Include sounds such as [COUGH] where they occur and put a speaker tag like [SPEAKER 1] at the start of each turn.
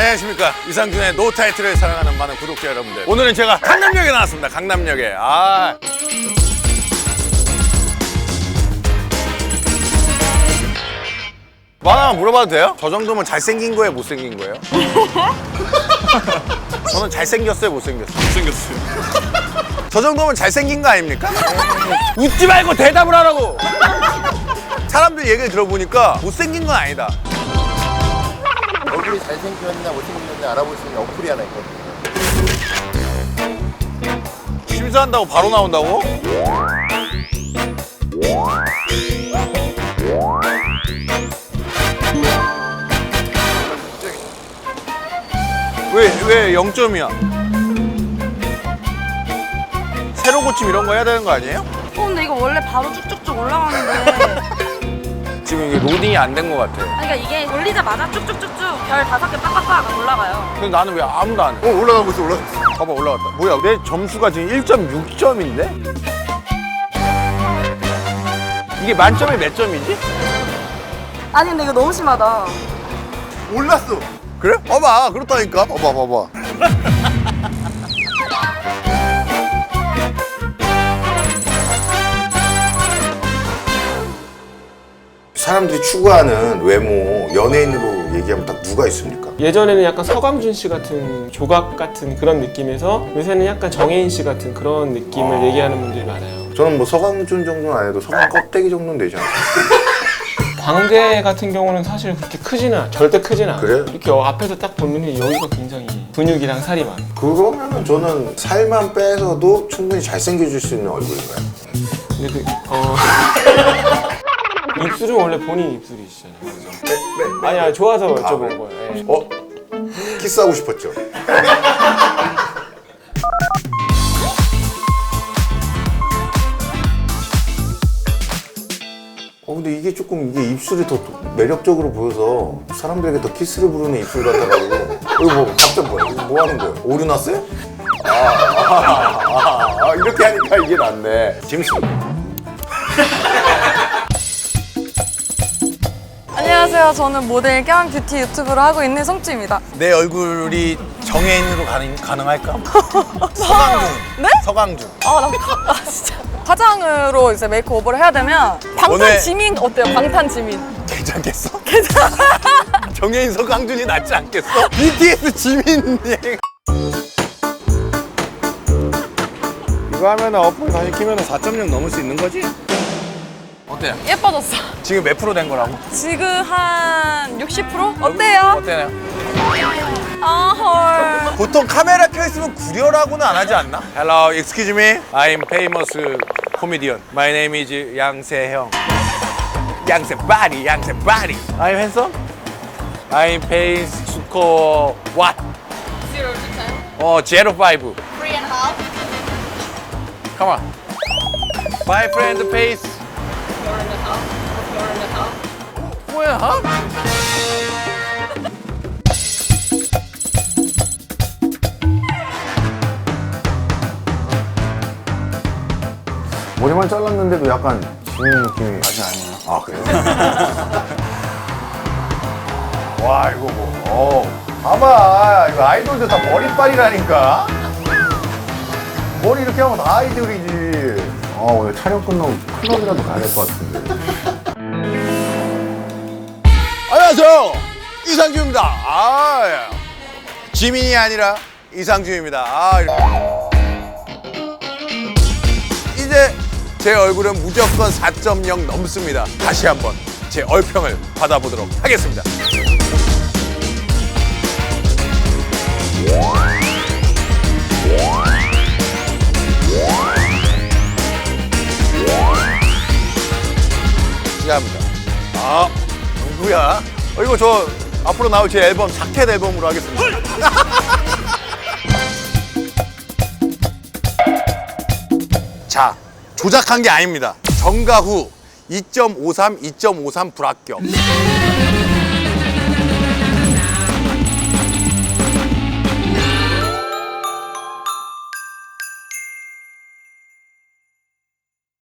[SPEAKER 1] 안녕하십니까 이상준의 노 타이틀을 사랑하는 많은 구독자 여러분들 오늘은 제가 강남역에 나왔습니다 강남역에 아뭐 하나 물어봐도 돼요? 저 정도면 잘생긴 거예요 못생긴 거예요? [LAUGHS] 저는 잘생겼어요 못생겼어요? 못생겼어요 [LAUGHS] 저 정도면 잘생긴 거 아닙니까? 웃지 말고 대답을 하라고 사람들 얘기를 들어보니까 못생긴 건 아니다
[SPEAKER 2] 얼굴이 잘생겼냐 못생겼냐 알아볼 수 있는 어플이 하나 있거든요.
[SPEAKER 1] 심사한다고 바로 나온다고? 왜, 왜 0점이야? 새로 고침 이런 거 해야 되는 거 아니에요?
[SPEAKER 3] 어, 근데 이거 원래 바로 쭉쭉쭉 올라가는데. [LAUGHS]
[SPEAKER 1] 이게 로딩이 안된거 같아.
[SPEAKER 3] 그러니까 이게 올리자마자 쭉쭉쭉쭉 별 다섯 개 빡빡빡 올라가요.
[SPEAKER 1] 근데 나는 왜 아무도 안 해?
[SPEAKER 2] 어 올라가고 있어 올라가고 있어.
[SPEAKER 1] 봐봐, 올라갔다. 뭐야, 내 점수가 지금 1.6점인데? 이게 만점에 몇 점이지?
[SPEAKER 3] 아니, 근데 이거 너무 심하다.
[SPEAKER 2] 올랐어.
[SPEAKER 1] 그래? 봐봐, 그렇다니까. 봐봐, 봐봐. [LAUGHS]
[SPEAKER 4] 사람들이 추구하는 외모 연예인으로 얘기하면 딱 누가 있습니까?
[SPEAKER 5] 예전에는 약간 서광준 씨 같은 조각 같은 그런 느낌에서 요새는 약간 정혜인 씨 같은 그런 느낌을 얘기하는 분들이 많아요.
[SPEAKER 4] 저는 뭐 서강준 정도는 안 해도 서강 껍데기 정도는 되지 않아요? [LAUGHS]
[SPEAKER 5] 광대 같은 경우는 사실 그렇게 크지는 않, 절대 크지는 않아요.
[SPEAKER 4] 그래요?
[SPEAKER 5] 이렇게 어, 앞에서 딱 보면 여기가 굉장히 근육이랑 살이 많아.
[SPEAKER 4] 그러면은 저는 살만 빼서도 충분히 잘생겨질 수 있는 얼굴인가요?
[SPEAKER 5] 근데 그 어. [LAUGHS] 입술은 원래 본인 입술이시잖아요. 그죠? 아니 아니 좋아서 여쭤본 거예요. 예.
[SPEAKER 4] 어? 키스하고 싶었죠? [LAUGHS] 어 근데 이게 조금 이게 입술이 더 매력적으로 보여서 사람들에게 더 키스를 부르는 입술 같아가지고 이거 뭐 깜짝 뭐야 이거 뭐 하는 거예요? 오류 났어요? 아, 아, 아, 아, 이렇게 하니까 이게 낫네 재밌습니다 [LAUGHS]
[SPEAKER 3] 안녕하세요. 저는 모델 겸 뷰티 유튜브를 하고 있는 송지입니다.
[SPEAKER 1] 내 얼굴이 정해인으로 가능, 가능할까? [LAUGHS] 서강준.
[SPEAKER 3] 네?
[SPEAKER 1] 서강준.
[SPEAKER 3] 아, 나, 아, 진짜. 화장으로 이제 메이크오버를 해야 되면 방탄
[SPEAKER 1] 오늘-
[SPEAKER 3] 지민 어때요? 방탄 지민.
[SPEAKER 1] 괜찮겠어? 괜찮아. [LAUGHS] 정해인 서강준이 낫지 않겠어? BTS 지민. 이거 하면 어플 다시 키면 4.0 넘을 수 있는 거지? 어때요?
[SPEAKER 3] 예뻐졌어.
[SPEAKER 1] 지금 몇 프로 된 거라고?
[SPEAKER 3] 지금 한 60%? 어때요?
[SPEAKER 1] 어때요?
[SPEAKER 3] 아, 헐.
[SPEAKER 1] 보통 카메라 켜 있으면 구려라고는 안 하지 않나? Hello, excuse me. I'm famous comedian. My name is 양세형. 양세 바리, 양세 바리. I'm handsome. I'm paying score what?
[SPEAKER 3] Zero 진짜요?
[SPEAKER 1] 어, zero five.
[SPEAKER 3] Three and a half.
[SPEAKER 1] Come on. My friend pays. 뭐야? 어?
[SPEAKER 4] 머리만 잘랐는데도 약간 지민 느낌이 아직 아니에요 아 그래요? [LAUGHS] 와 이거 뭐 어. 봐봐 이거 아이돌들 다 머리빨이라니까 머리 이렇게 하면 다 아이돌이지 아 오늘 촬영 끝나고 클럽이라도 가야 될 것 같은데
[SPEAKER 1] 안녕하세요. 이상준입니다. 아, 예. 지민이 아니라 이상준입니다. 아. 이제 제 얼굴은 무조건 4.0 넘습니다. 다시 한번 제 얼평을 받아보도록 하겠습니다. 아, 누구야? 어, 이거 저 앞으로 나올 제 앨범 자켓 앨범으로 하겠습니다. [LAUGHS] 자, 조작한 게 아닙니다. 정가 후 2.53, 2.53 불합격.